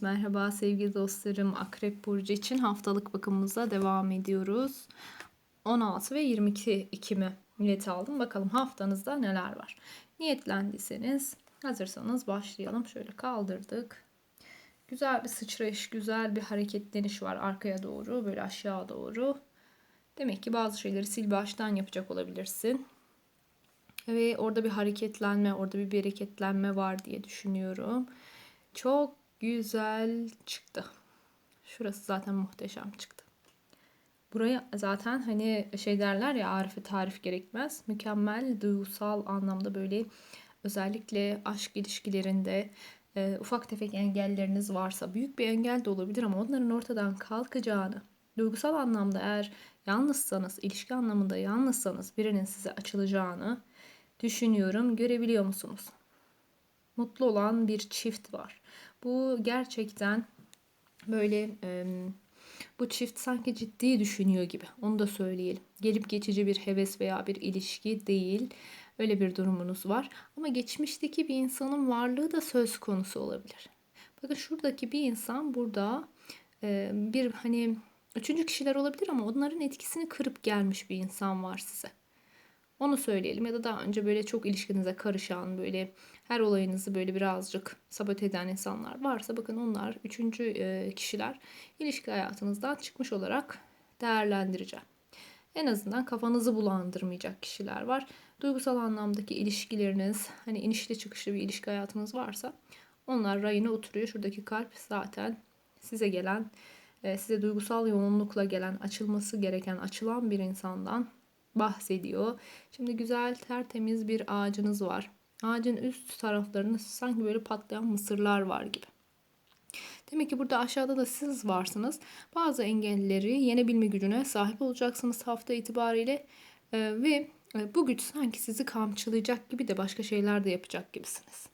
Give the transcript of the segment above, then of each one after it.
Merhaba sevgili dostlarım. Akrep Burcu için haftalık bakımımıza devam ediyoruz. 16 ve 22 Ekim'i niyet aldım. Bakalım haftanızda neler var. Niyetlendiyseniz hazırsanız başlayalım. Şöyle kaldırdık. Güzel bir sıçrayış, güzel bir hareketleniş var arkaya doğru, böyle aşağı doğru. Demek ki bazı şeyleri sil baştan yapacak olabilirsin. Ve orada bir hareketlenme, orada bir bereketlenme var diye düşünüyorum. Çok güzel çıktı. Şurası zaten muhteşem çıktı. Buraya zaten hani şey derler ya arife tarif gerekmez. Mükemmel duygusal anlamda böyle özellikle aşk ilişkilerinde e, ufak tefek engelleriniz varsa büyük bir engel de olabilir ama onların ortadan kalkacağını duygusal anlamda eğer yalnızsanız ilişki anlamında yalnızsanız birinin size açılacağını düşünüyorum. Görebiliyor musunuz? Mutlu olan bir çift var. Bu gerçekten böyle e, bu çift sanki ciddi düşünüyor gibi. Onu da söyleyelim. Gelip geçici bir heves veya bir ilişki değil. Öyle bir durumunuz var. Ama geçmişteki bir insanın varlığı da söz konusu olabilir. Bakın şuradaki bir insan burada e, bir hani üçüncü kişiler olabilir ama onların etkisini kırıp gelmiş bir insan var size. Onu söyleyelim ya da daha önce böyle çok ilişkinize karışan böyle her olayınızı böyle birazcık sabote eden insanlar varsa bakın onlar üçüncü e, kişiler ilişki hayatınızdan çıkmış olarak değerlendireceğim. En azından kafanızı bulandırmayacak kişiler var. Duygusal anlamdaki ilişkileriniz hani inişli çıkışlı bir ilişki hayatınız varsa onlar rayına oturuyor. Şuradaki kalp zaten size gelen e, size duygusal yoğunlukla gelen açılması gereken açılan bir insandan bahsediyor. Şimdi güzel tertemiz bir ağacınız var. Ağacın üst taraflarında sanki böyle patlayan mısırlar var gibi. Demek ki burada aşağıda da siz varsınız. Bazı engelleri yenebilme gücüne sahip olacaksınız hafta itibariyle. Ee, ve e, bu güç sanki sizi kamçılayacak gibi de başka şeyler de yapacak gibisiniz.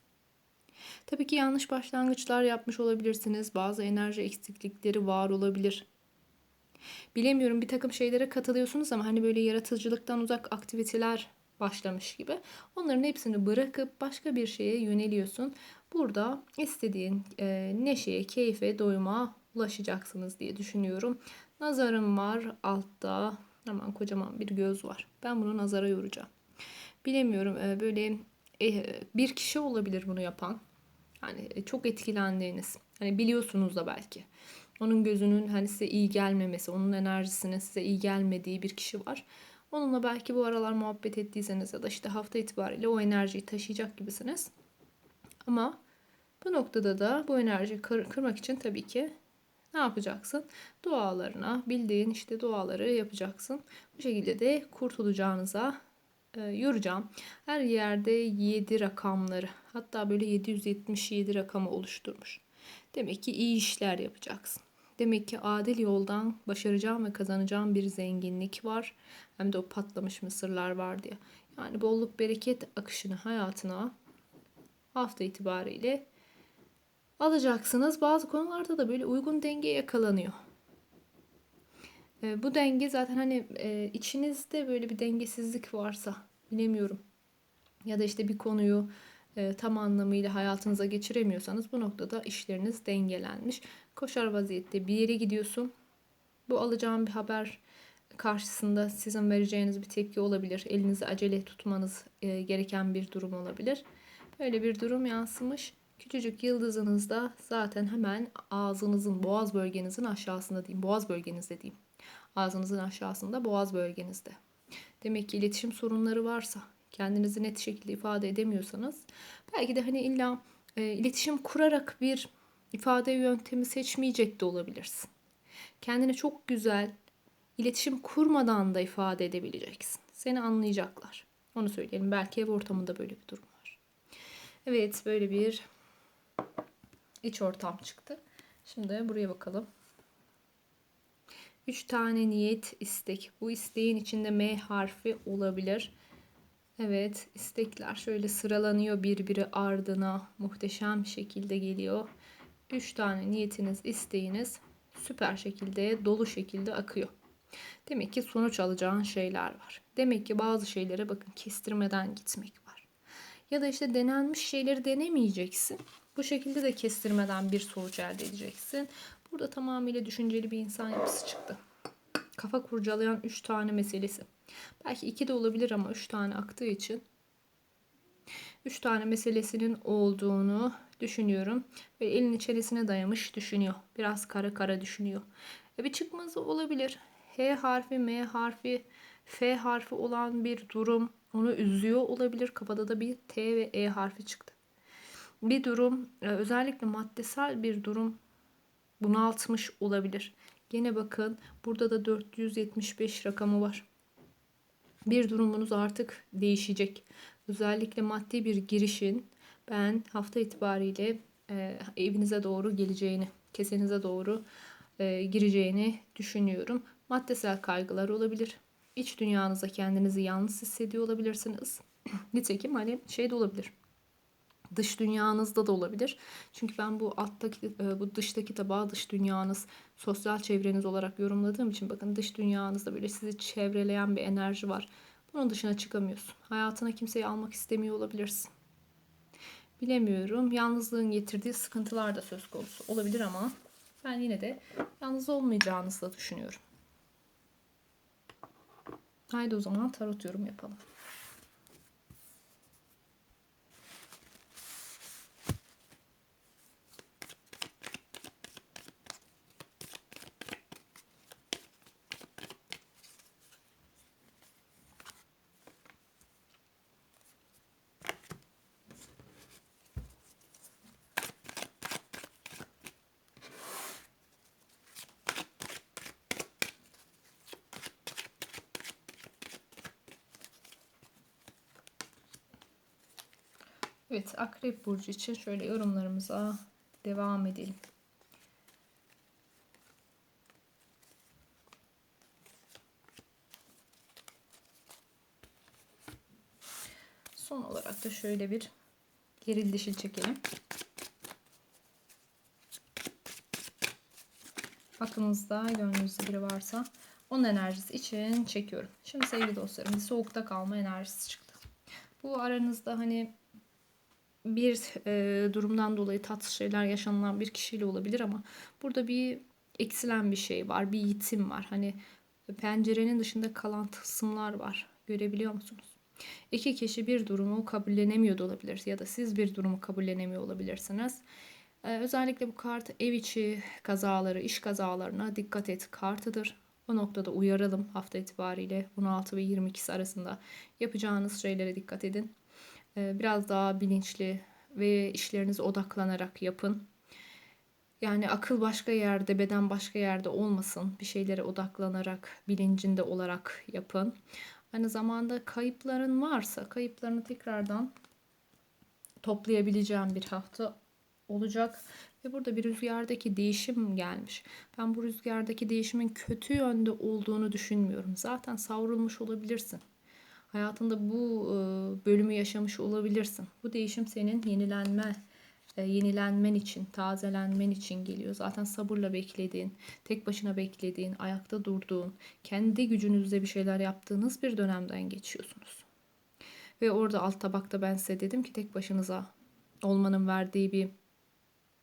Tabii ki yanlış başlangıçlar yapmış olabilirsiniz. Bazı enerji eksiklikleri var olabilir. Bilemiyorum bir takım şeylere katılıyorsunuz ama hani böyle yaratıcılıktan uzak aktiviteler başlamış gibi. Onların hepsini bırakıp başka bir şeye yöneliyorsun. Burada istediğin e, neşeye, keyfe, doyuma ulaşacaksınız diye düşünüyorum. Nazarım var altta. Hemen kocaman bir göz var. Ben bunu nazara yoracağım. Bilemiyorum e, böyle e, bir kişi olabilir bunu yapan. Yani e, çok etkilendiğiniz. Hani biliyorsunuz da belki. Onun gözünün hani size iyi gelmemesi, onun enerjisinin size iyi gelmediği bir kişi var. Onunla belki bu aralar muhabbet ettiyseniz ya da işte hafta itibariyle o enerjiyi taşıyacak gibisiniz. Ama bu noktada da bu enerjiyi kır, kırmak için tabii ki ne yapacaksın? Dualarına, bildiğin işte duaları yapacaksın. Bu şekilde de kurtulacağınıza e, yoracağım. Her yerde 7 rakamları hatta böyle 777 rakamı oluşturmuş. Demek ki iyi işler yapacaksın. Demek ki adil yoldan başaracağım ve kazanacağım bir zenginlik var. Hem de o patlamış mısırlar var diye. Yani bolluk bereket akışını hayatına hafta itibariyle alacaksınız. Bazı konularda da böyle uygun denge yakalanıyor. E, bu denge zaten hani e, içinizde böyle bir dengesizlik varsa bilemiyorum. Ya da işte bir konuyu tam anlamıyla hayatınıza geçiremiyorsanız bu noktada işleriniz dengelenmiş. Koşar vaziyette bir yere gidiyorsun. Bu alacağım bir haber karşısında sizin vereceğiniz bir tepki olabilir. Elinizi acele tutmanız e, gereken bir durum olabilir. Böyle bir durum yansımış. Küçücük yıldızınız da zaten hemen ağzınızın, boğaz bölgenizin aşağısında diyeyim. Boğaz bölgenizde diyeyim. Ağzınızın aşağısında, boğaz bölgenizde. Demek ki iletişim sorunları varsa, kendinizi net şekilde ifade edemiyorsanız belki de hani illa e, iletişim kurarak bir ifade yöntemi seçmeyecek de olabilirsin. Kendine çok güzel iletişim kurmadan da ifade edebileceksin. Seni anlayacaklar. Onu söyleyelim. Belki ev ortamında böyle bir durum var. Evet böyle bir iç ortam çıktı. Şimdi buraya bakalım. Üç tane niyet istek. Bu isteğin içinde M harfi olabilir. Evet istekler şöyle sıralanıyor birbiri ardına muhteşem şekilde geliyor. Üç tane niyetiniz isteğiniz süper şekilde dolu şekilde akıyor. Demek ki sonuç alacağın şeyler var. Demek ki bazı şeylere bakın kestirmeden gitmek var. Ya da işte denenmiş şeyleri denemeyeceksin. Bu şekilde de kestirmeden bir sonuç elde edeceksin. Burada tamamıyla düşünceli bir insan yapısı çıktı. Kafa kurcalayan 3 tane meselesi. Belki 2 de olabilir ama 3 tane aktığı için 3 tane meselesinin olduğunu düşünüyorum. Ve elini çenesine dayamış düşünüyor. Biraz kara kara düşünüyor. E bir çıkmazı olabilir. H harfi, M harfi, F harfi olan bir durum onu üzüyor olabilir. Kafada da bir T ve E harfi çıktı. Bir durum e, özellikle maddesel bir durum bunaltmış olabilir. Gene bakın burada da 475 rakamı var. Bir durumunuz artık değişecek. Özellikle maddi bir girişin ben hafta itibariyle e, evinize doğru geleceğini, kesenize doğru e, gireceğini düşünüyorum. Maddesel kaygılar olabilir. İç dünyanızda kendinizi yalnız hissediyor olabilirsiniz. Nitekim hani şey de olabilir. Dış dünyanızda da olabilir. Çünkü ben bu alttaki e, bu dıştaki tabağı dış dünyanız, sosyal çevreniz olarak yorumladığım için bakın dış dünyanızda böyle sizi çevreleyen bir enerji var. Bunun dışına çıkamıyorsun. Hayatına kimseyi almak istemiyor olabilirsin. Bilemiyorum. Yalnızlığın getirdiği sıkıntılar da söz konusu olabilir ama ben yine de yalnız olmayacağınızı da düşünüyorum. Haydi o zaman tarot yorum yapalım. Evet, Akrep Burcu için şöyle yorumlarımıza devam edelim. Son olarak da şöyle bir geril dişil çekelim. Aklınızda, gönlünüzde biri varsa onun enerjisi için çekiyorum. Şimdi sevgili dostlarım, soğukta kalma enerjisi çıktı. Bu aranızda hani bir e, durumdan dolayı tatsız şeyler yaşanılan bir kişiyle olabilir ama burada bir eksilen bir şey var, bir yitim var. Hani pencerenin dışında kalan tılsımlar var. Görebiliyor musunuz? İki kişi bir durumu kabullenemiyor da olabilir ya da siz bir durumu kabullenemiyor olabilirsiniz. Ee, özellikle bu kart ev içi kazaları, iş kazalarına dikkat et kartıdır. O noktada uyaralım hafta itibariyle 16 ve 22 arasında yapacağınız şeylere dikkat edin. Ee, biraz daha bilinçli ve işlerinize odaklanarak yapın. Yani akıl başka yerde, beden başka yerde olmasın. Bir şeylere odaklanarak, bilincinde olarak yapın. Aynı zamanda kayıpların varsa kayıplarını tekrardan toplayabileceğim bir hafta olacak. Ve burada bir rüzgardaki değişim gelmiş. Ben bu rüzgardaki değişimin kötü yönde olduğunu düşünmüyorum. Zaten savrulmuş olabilirsin. Hayatında bu bölümü yaşamış olabilirsin. Bu değişim senin yenilenme, e, yenilenmen için, tazelenmen için geliyor. Zaten sabırla beklediğin, tek başına beklediğin, ayakta durduğun, kendi gücünüzle bir şeyler yaptığınız bir dönemden geçiyorsunuz. Ve orada alt tabakta ben size dedim ki tek başınıza olmanın verdiği bir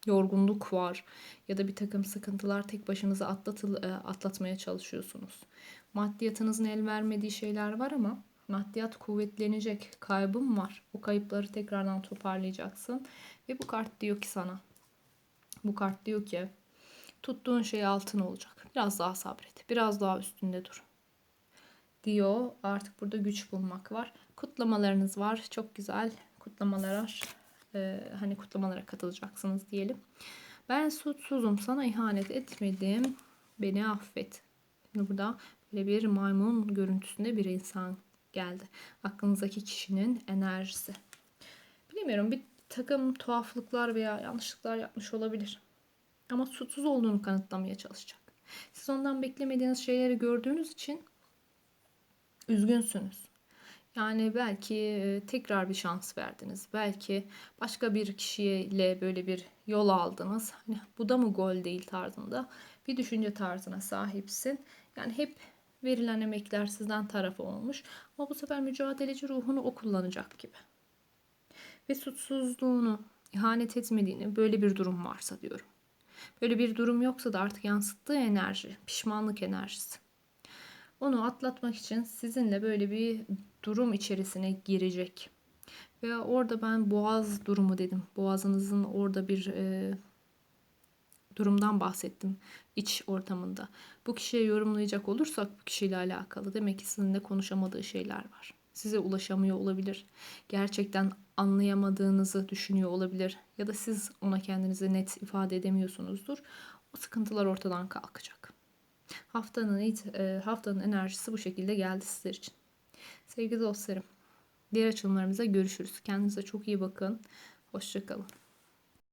yorgunluk var ya da bir takım sıkıntılar tek başınıza atlatıl, e, atlatmaya çalışıyorsunuz. Maddiyatınızın el vermediği şeyler var ama Maddiyat kuvvetlenecek. Kaybım var. Bu kayıpları tekrardan toparlayacaksın. Ve bu kart diyor ki sana. Bu kart diyor ki tuttuğun şey altın olacak. Biraz daha sabret. Biraz daha üstünde dur. Diyor. Artık burada güç bulmak var. Kutlamalarınız var. Çok güzel kutlamalar. Ee, hani kutlamalara katılacaksınız diyelim. Ben suçsuzum. Sana ihanet etmedim. Beni affet. Şimdi burada böyle bir maymun görüntüsünde bir insan geldi. Aklınızdaki kişinin enerjisi. Bilmiyorum bir takım tuhaflıklar veya yanlışlıklar yapmış olabilir. Ama suçsuz olduğunu kanıtlamaya çalışacak. Siz ondan beklemediğiniz şeyleri gördüğünüz için üzgünsünüz. Yani belki e, tekrar bir şans verdiniz. Belki başka bir kişiyle böyle bir yol aldınız. Hani bu da mı gol değil tarzında bir düşünce tarzına sahipsin. Yani hep verilen emekler sizden tarafı olmuş. Ama bu sefer mücadeleci ruhunu o kullanacak gibi. Ve suçsuzluğunu ihanet etmediğini, böyle bir durum varsa diyorum. Böyle bir durum yoksa da artık yansıttığı enerji, pişmanlık enerjisi. Onu atlatmak için sizinle böyle bir durum içerisine girecek. Veya orada ben boğaz durumu dedim. Boğazınızın orada bir e, durumdan bahsettim iç ortamında. Bu kişiye yorumlayacak olursak bu kişiyle alakalı demek ki sizinle konuşamadığı şeyler var. Size ulaşamıyor olabilir. Gerçekten anlayamadığınızı düşünüyor olabilir. Ya da siz ona kendinizi net ifade edemiyorsunuzdur. O sıkıntılar ortadan kalkacak. Haftanın e, haftanın enerjisi bu şekilde geldi sizler için. Sevgili dostlarım, diğer açılımlarımızda görüşürüz. Kendinize çok iyi bakın. Hoşçakalın.